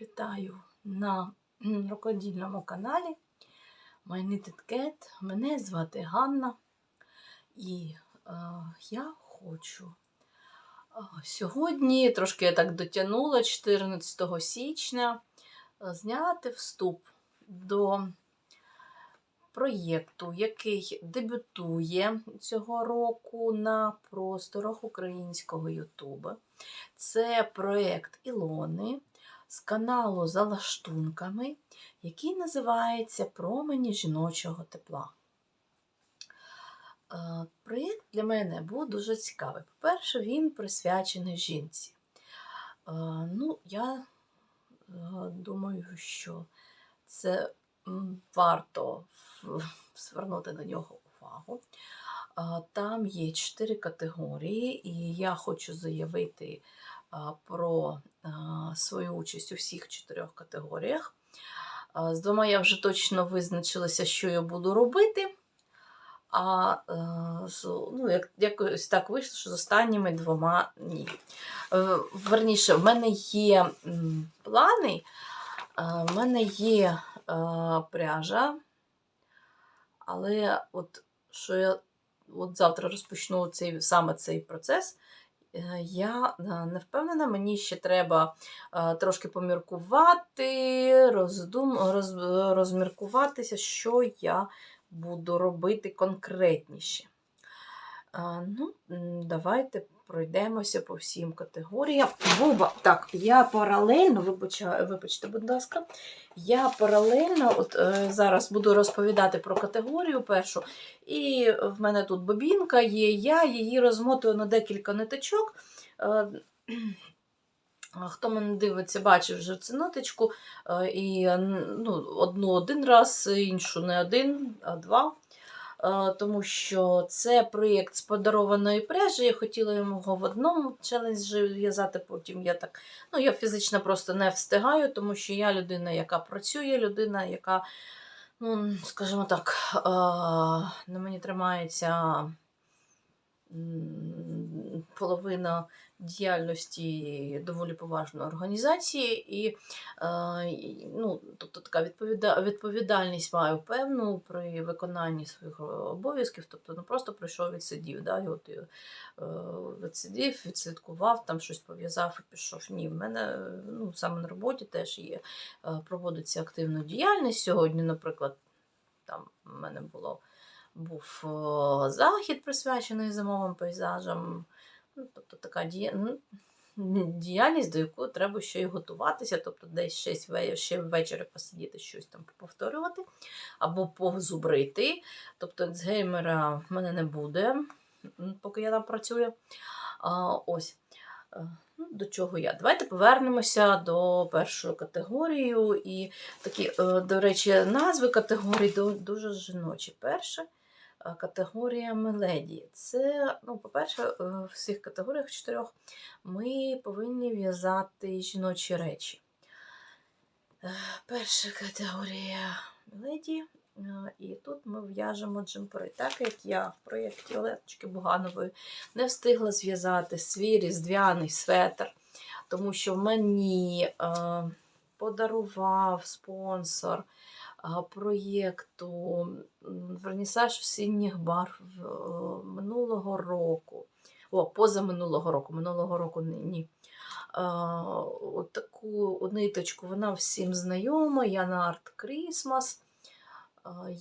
Вітаю на рукодільному каналі. Knitted Мене звати Ганна, і е, я хочу е, сьогодні, трошки я так дотягнула, 14 січня, е, зняти вступ до проєкту, який дебютує цього року на просторах українського Ютуба. Це проєкт Ілони з каналу За лаштунками, який називається Промені жіночого тепла. Е, Проєкт для мене був дуже цікавий. По-перше, він присвячений жінці. Е, Ну, я е, думаю, що це варто звернути на нього увагу. Там є чотири категорії, і я хочу заявити про свою участь у всіх чотирьох категоріях. З двома я вже точно визначилася, що я буду робити. А е, ну, як, якось так вийшло, що з останніми двома ні. Е, Верніше, в мене є плани, е, в мене є пряжа, але от що я от завтра розпочну цей, саме цей процес, я е, не впевнена, мені ще треба е, трошки поміркувати, роздум, роз, розміркуватися, що я буду робити конкретніше. Е, Ну, давайте пройдемося по всім категоріям. Буба, так, я паралельно, вибача, вибачте, будь ласка, я паралельно от, е, зараз буду розповідати про категорію першу. І в мене тут бобінка є, я її розмотую на декілька ниточок. Е, Хто мене дивиться, бачив вже цю ниточку. е, І ну, одну один раз, іншу не один, а два. Е, Тому що це проєкт з подарованої пряжі. Я хотіла його в одному челенджі в'язати, потім я так. Ну, я фізично просто не встигаю, тому що я людина, яка працює, людина, яка, ну, скажімо так, е, на мені тримається половина діяльності доволі поважної організації, і, е, ну, тобто така відповіда, відповідальність маю певну при виконанні своїх обов'язків, тобто не просто прийшов відсидів, да, і от, е, відсидів, відслідкував, там щось пов'язав і пішов. Ні, в мене ну, саме на роботі теж є, е, проводиться активна діяльність. Сьогодні, наприклад, там в мене було був захід присвячений зимовим пейзажам. Ну, тобто така дія... діяльність, до якої треба ще й готуватися, тобто десь щось ще ввечері посидіти, щось там повторювати або позубрити. Тобто альцгеймера в мене не буде, поки я там працюю. А, ось. Е, ну, До чого я? Давайте повернемося до першої категорії. І такі, е, до речі, назви категорій дуже жіночі. Перша е, категорія Меледі. Це, ну, по-перше, е, в всіх категоріях чотирьох ми повинні в'язати жіночі речі. Е, Перша категорія Меледі. е, І тут ми в'яжемо джемпери. Так як я в проєкті Олеточки Буганової не встигла зв'язати свій різдвяний светр, тому що мені подарував спонсор проєкту вернісаж осінніх барв е, минулого року. О, позаминулого року, минулого року ні. от таку ниточку, вона всім знайома, я на Art Christmas.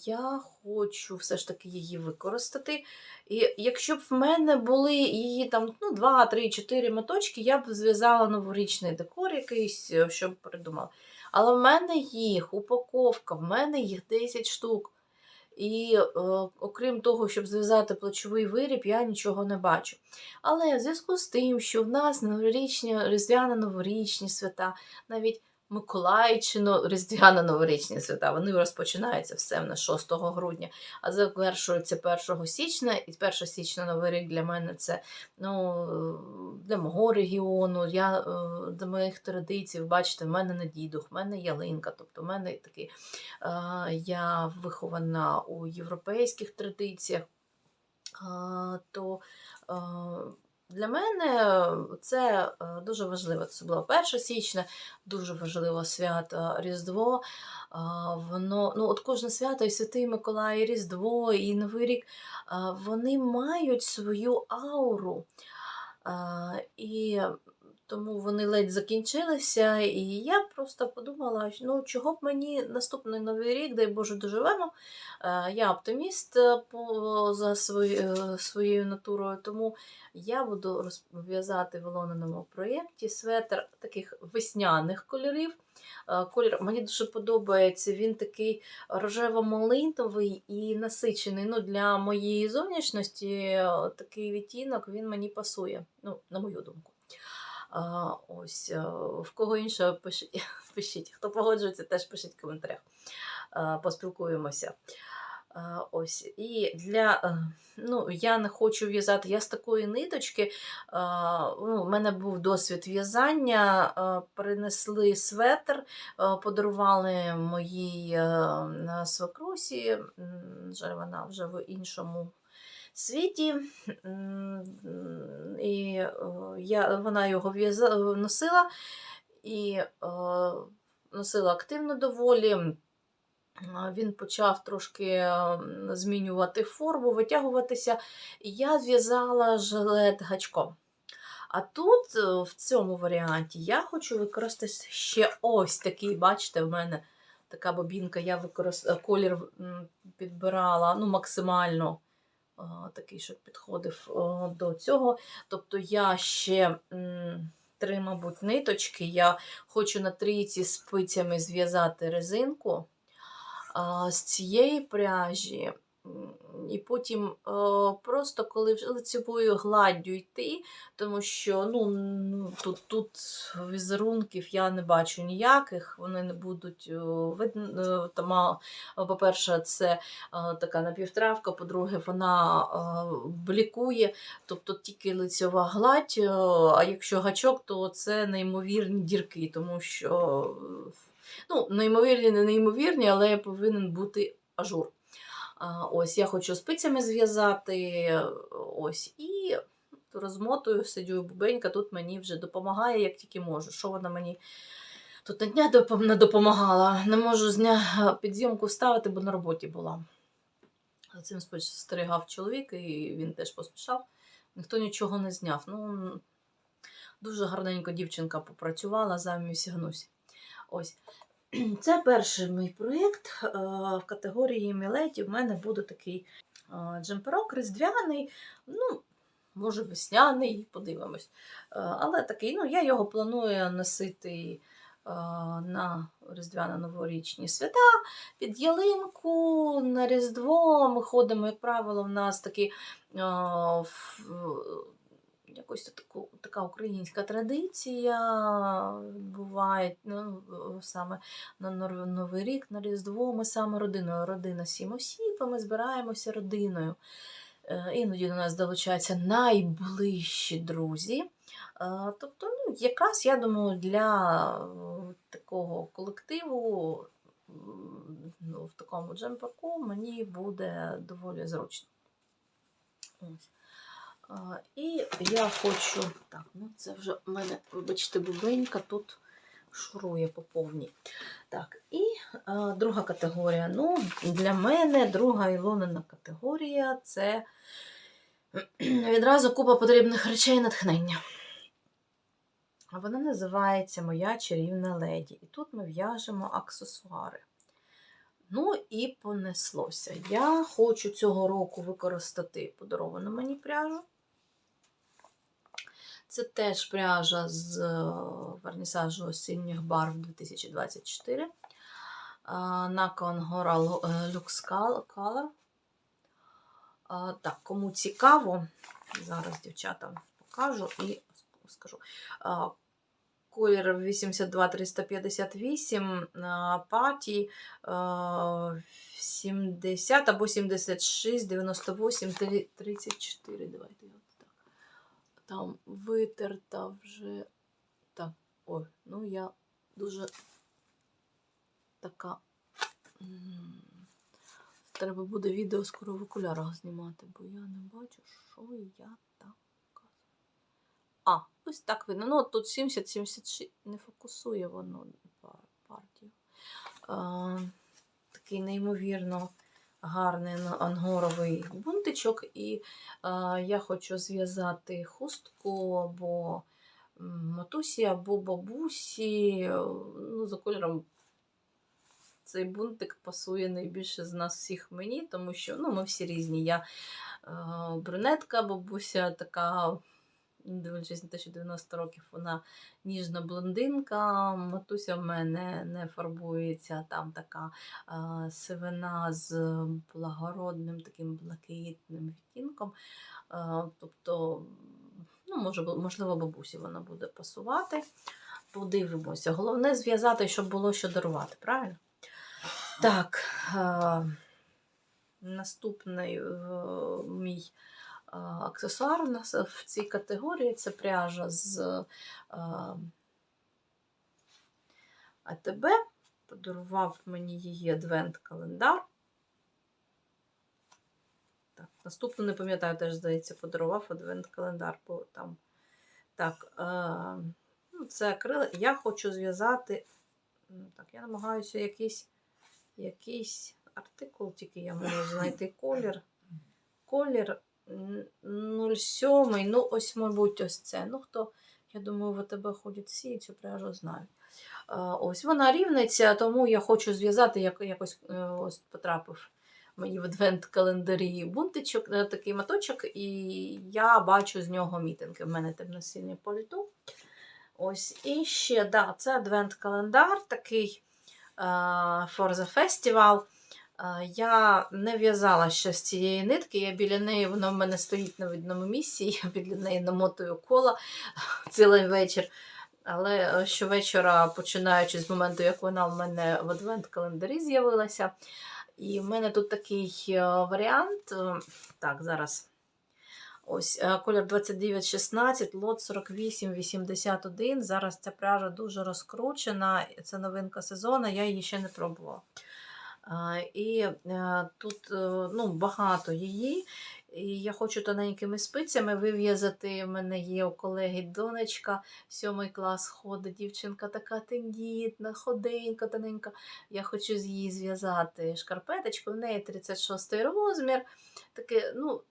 Я хочу все ж таки її використати. І якщо б в мене були її там ну, 2, 3, 4 моточки, я б зв'язала новорічний декор якийсь, е, щоб придумала. Але в мене їх упаковка, в мене їх 10 штук. І е, окрім того, щоб зв'язати плечовий виріб, я нічого не бачу. Але в зв'язку з тим, що в нас новорічні, різдвяно-новорічні свята, навіть Миколаївщино, різдвяно-новорічні свята, вони розпочинаються все на 6 грудня, а завершуються 1 січня, і 1 січня Новий рік для мене це ну, для мого регіону, я, е, для моїх традицій, бачите, в мене не дідух, в мене ялинка, тобто в мене такий, е, я вихована у європейських традиціях, то е, для мене це е, дуже важливо. Це було 1 січня, дуже важливо свято Різдво. Воно, ну, от кожне свято, і Святий Миколай, і Різдво, і Новий рік, вони мають свою ауру. І тому вони ледь закінчилися. І я просто подумала, ну чого б мені наступний новий рік, дай Боже, доживемо. Е, Я оптиміст е, по, за е, своєю натурою, тому я буду розв'язати в Олониному проєкті светр таких весняних кольорів. Колір мені дуже подобається. Він такий рожево-малиновий і насичений. Ну, для моєї зовнішності такий відтінок він мені пасує, ну, на мою думку. Ось, е, в кого іншого пишіть, пишіть. Хто погоджується, теж пишіть в коментарях. Поспілкуємося. Ось. І для, е, ну, я не хочу в'язати. Я з такої ниточки. Ну, у мене був досвід в'язання. Принесли светр, подарували моїй е, свекрусі. Жаль, вона вже в іншому світі. І е, я, вона його носила і е, носила активно доволі. Він почав трошки е, змінювати форму, витягуватися. І я зв'язала жилет гачком. А тут, е, в цьому варіанті, я хочу використати ще ось такий, бачите, в мене така бобінка, я використ... е, колір підбирала ну, максимально такий, що підходив до цього. Тобто я ще три, мабуть, ниточки. Я хочу на трійці спицями зв'язати резинку з цієї пряжі. І потім е, просто коли лицевою гладдю йти, тому що ну, ну, тут, тут візерунків я не бачу ніяких, вони не будуть е, видно. е, по-перше, це така напівтравка, по-друге, вона блікує, тобто тільки лицьова гладь, а якщо гачок, то це неймовірні дірки, тому що ну, неймовірні, не неймовірні, але повинен бути ажур. Ось я хочу спицями зв'язати. Ось, і розмотую, сидю бубенька, тут мені вже допомагає, як тільки можу. Що вона мені тут на дня не допомагала. Не можу з дня підзйомку вставити, бо на роботі була. Цим спостерігав чоловік, і він теж поспішав. Ніхто нічого не зняв. Ну, дуже гарненько дівчинка попрацювала замість гнусь. Ось. Це перший мій проєкт е, в категорії Мілеті. У мене буде такий е, джемперок різдвяний, ну, може, весняний, подивимось. Е, Але такий, ну, я його планую носити на різдвяно-новорічні свята, під ялинку, на Різдво. Ми ходимо, як правило, в нас такі. Якось така українська традиція буває ну, саме на Новий рік, на Різдво. Ми саме родиною. Родина сім осіб, а ми збираємося родиною. Е, Іноді до нас долучаються найближчі друзі. Е, Тобто, ну, якраз, я думаю, для е, такого колективу ну, в такому джемпаку мені буде доволі зручно. Ось. І я хочу. Так, ну це вже в мене, вибачте, бубенька тут шурує по повній. Так, і а, друга категорія. Ну, для мене друга Ілонина категорія це відразу купа потрібних речей натхнення. А Вона називається Моя чарівна леді. І тут ми в'яжемо аксесуари. Ну і понеслося. Я хочу цього року використати подаровану мені пряжу. Це теж пряжа з е, вернісажу осінніх барв 2024. е, Nakon Gora Lux Color. Так, кому цікаво, зараз дівчатам покажу і скажу. Колір 82358, а, паті 70 або 76, 98, 34. Давайте. Там витерта вже. Так, ой, ну я дуже така. Треба буде відео скоро в окулярах знімати, бо я не бачу, що я така. А, ось так видно. Ну, тут 70-76 не фокусує воно партію. А, такий неймовірно гарний ангоровий бунтичок. І а, я хочу зв'язати хустку або матусі, або бабусі. Ну, за кольором цей бунтик пасує найбільше з нас всіх мені, тому що ну, ми всі різні. Я е, брюнетка, бабуся така, дивлячись на те, що 90 років вона ніжна блондинка. Матуся в мене не фарбується, там така е, сивина з благородним таким блакитним відтінком. Е, тобто, ну, може, можливо, бабусі вона буде пасувати. Подивимося. Головне зв'язати, щоб було що дарувати, правильно? Так, е, наступний е, мій аксесуар у нас в цій категорії це пряжа з АТБ. Подарував мені її адвент-календар. Так, наступну не пам'ятаю, теж, здається, подарував адвент-календар, бо там. Так, ну, це акрил. Я хочу зв'язати. Так, я намагаюся якийсь якийсь артикул, тільки я можу знайти колір. Колір 07. Ну, ось, мабуть, ось це. Ну, хто, я думаю, в АТБ ходять всі цю пряжу знають. Ось вона рівниця, тому я хочу зв'язати, як, якось е, ось потрапив мені в адвент-календарі бунтичок, е, такий маточок, і я бачу з нього мітинги. В мене темно-синє пальто. Ось і ще, да, це адвент-календар такий е, for the Festival. Е, Я не в'язала ще з цієї нитки, я біля неї, вона в мене стоїть на видному місці, я біля неї намотую кола цілий вечір. Але е, щовечора, починаючи з моменту, як вона в мене в адвент-календарі з'явилася. І в мене тут такий е, варіант. Так, зараз. Ось колір 2916, лот 4881. Зараз ця пряжа дуже розкручена. Це новинка сезону, я її ще не пробувала. І е, тут е, ну, багато її. І я хочу тоненькими спицями вив'язати. У мене є у колеги донечка, сьомий клас ходить, дівчинка така тендітна, ходенька, тоненька. Я хочу з її зв'язати шкарпеточку, в неї 36 розмір. Таке, ну,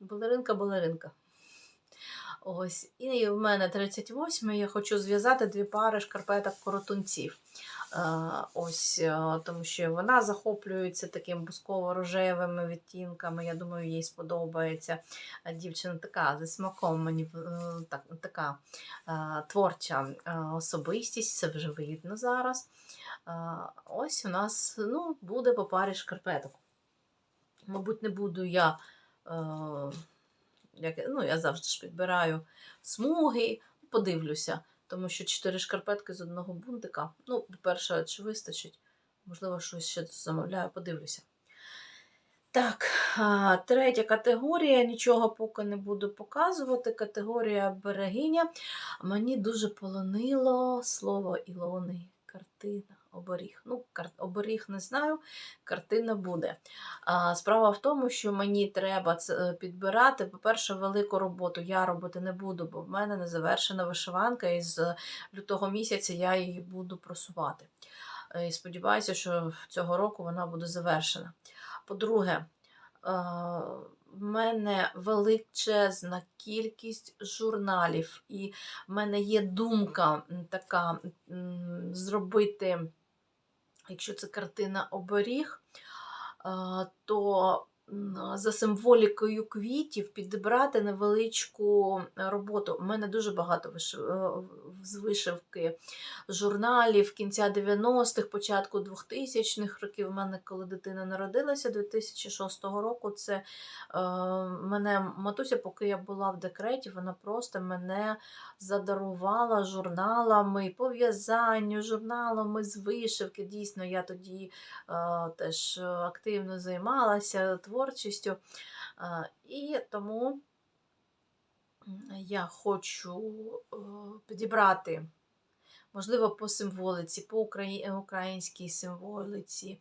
балеринка-балеринка. Ось. І в мене 38 я хочу зв'язати дві пари шкарпеток коротунців. Е, ось, е, тому що вона захоплюється таким бусково-рожевими відтінками. Я думаю, їй сподобається. Е, Дівчина така зі смаком мені так, така творча особистість, це вже видно зараз. Ось у нас ну, буде по парі шкарпеток. Мабуть, не буду я. Ну, я завжди ж підбираю смуги, подивлюся, тому що чотири шкарпетки з одного бунтика. Ну, по-перше, чи вистачить? Можливо, щось ще замовляю, подивлюся. Так, третя категорія, нічого поки не буду показувати. Категорія берегиня. Мені дуже полонило слово Ілони, картина, оберіг. Ну, оберіг не знаю, картина буде. А, Справа в тому, що мені треба е, підбирати, по-перше, велику роботу. Я робити не буду, бо в мене не завершена вишиванка, і з лютого місяця я її буду просувати. Е, І сподіваюся, що цього року вона буде завершена. По-друге, е, в мене величезна кількість журналів, і в мене є думка така зробити, якщо це картина оберіг, то м, за символікою квітів підібрати невеличку роботу. У мене дуже багато е, з вишивки журналів кінця 90-х, початку 2000-х років. У мене, коли дитина народилася 2006 року, це е, мене матуся, поки я була в декреті, вона просто мене задарувала журналами по в'язанню, журналами з вишивки. Дійсно, я тоді е, теж е, активно займалася творчістю. Е, і тому я хочу е, підібрати, можливо, по символиці, по українській символиці, е,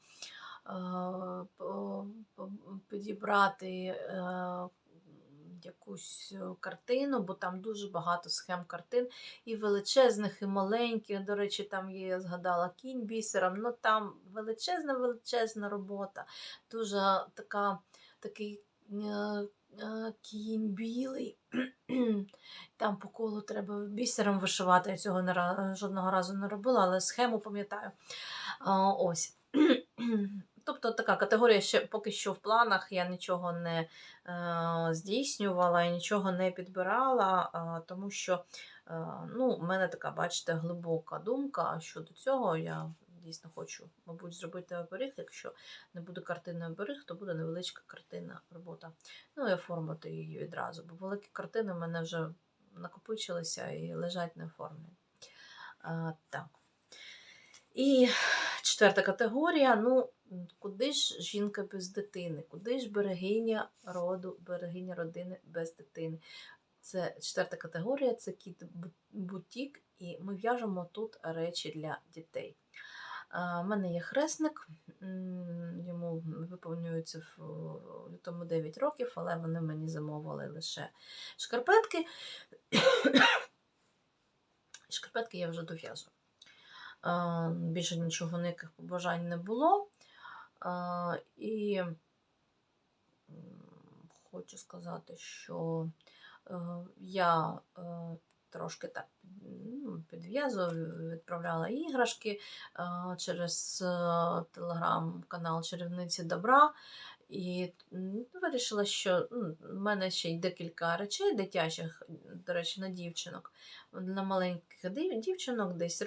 по- по- підібрати якусь е, картину, бо там дуже багато схем картин, і величезних, і маленьких. До речі, там є, я згадала кінь бісером, ну там величезна, величезна робота. Дуже така, такий е, е, кінь білий. Там по колу треба бісером вишивати. Я цього не, жодного разу не робила, але схему пам'ятаю. Ось. Тобто така категорія ще поки що в планах. Я нічого не е, здійснювала і нічого не підбирала, е, тому що е, ну, в мене така, бачите, глибока думка щодо цього. Я дійсно хочу, мабуть, зробити оберіг. Якщо не буде картини оберіг, то буде невеличка картинна робота. Ну і оформити її відразу, бо великі картини в мене вже накопичилися і лежать не оформлені. А, так. І четверта категорія. Ну, куди ж жінка без дитини? Куди ж берегиня роду, берегиня родини без дитини? Це четверта категорія, це кіт бутік, і ми в'яжемо тут речі для дітей. У мене є хресник, йому виповнюється в лютому 9 років, але вони мені замовили лише шкарпетки. Шкарпетки я вже дов'язую. А, Більше нічого ніяких побажань не було. І хочу сказати, що е, я е, трошки так ну, підв'язую, відправляла іграшки е, через е, телеграм-канал Чарівниці Добра. І вирішила, що ну, в мене ще й декілька речей дитячих, до речі, на дівчинок. Для маленьких дівчинок десь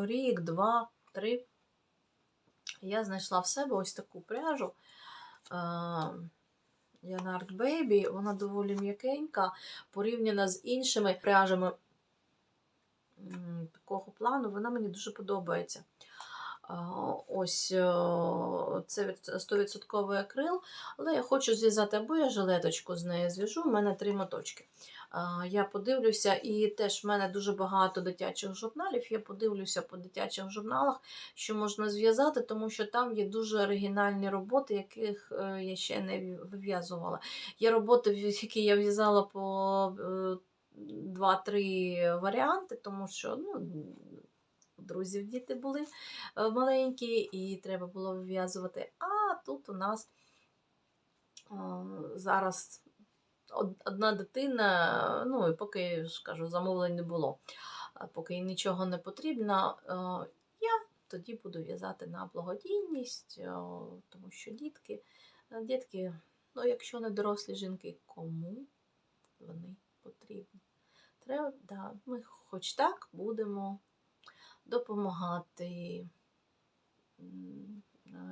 рік, два, три. Я знайшла в себе ось таку пряжу. Янард Baby, вона доволі м'якенька, порівняна з іншими пряжами такого плану, вона мені дуже подобається. Ось е, це від- 100% акрил, але я хочу зв'язати або я жилеточку з нею зв'яжу, у мене три моточки. Я подивлюся, і теж в мене дуже багато дитячих журналів. Я подивлюся по дитячих журналах, що можна зв'язати, тому що там є дуже оригінальні роботи, яких е, я ще не вив'язувала. Є роботи, які я в'язала по е, 2-3 варіанти, тому що ну, друзів діти були е, маленькі, і треба було вив'язувати. А тут у нас е, зараз одна дитина, ну і поки ж кажу, замовлень не було. Поки їй нічого не потрібно, е, я тоді буду в'язати на благодійність, тому що дітки, дітки, ну якщо не дорослі жінки, кому вони потрібні? Треба, да, ми хоч так будемо допомагати е,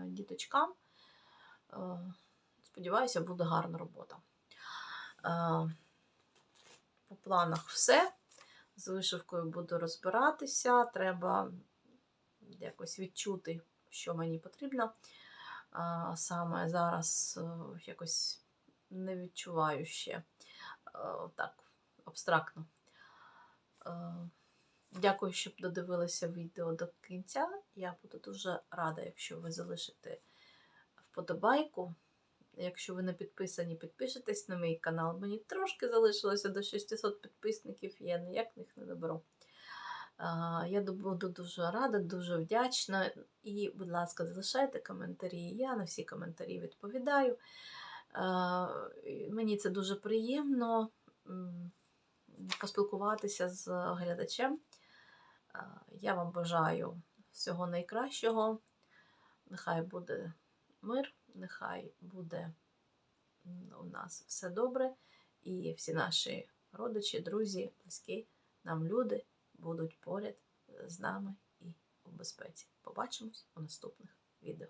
діточкам. Е, Сподіваюся, буде гарна робота. Е, По планах все. З вишивкою буду розбиратися. Треба якось відчути, що мені потрібно. Саме зараз якось не відчуваю ще так абстрактно. Дякую, що додивилися відео до кінця. Я буду дуже рада, якщо ви залишите вподобайку. Якщо ви не підписані, підпишитесь на мій канал. Мені трошки залишилося до 600 підписників, я ніяк їх не наберу. Я буду дуже рада, дуже вдячна. І, будь ласка, залишайте коментарі. Я на всі коментарі відповідаю. Мені це дуже приємно поспілкуватися з глядачем. А, Я вам бажаю всього найкращого. Нехай буде мир, нехай буде у нас все добре, і всі наші родичі, друзі, близькі нам люди будуть поряд з нами і у безпеці. Побачимось у наступних відео.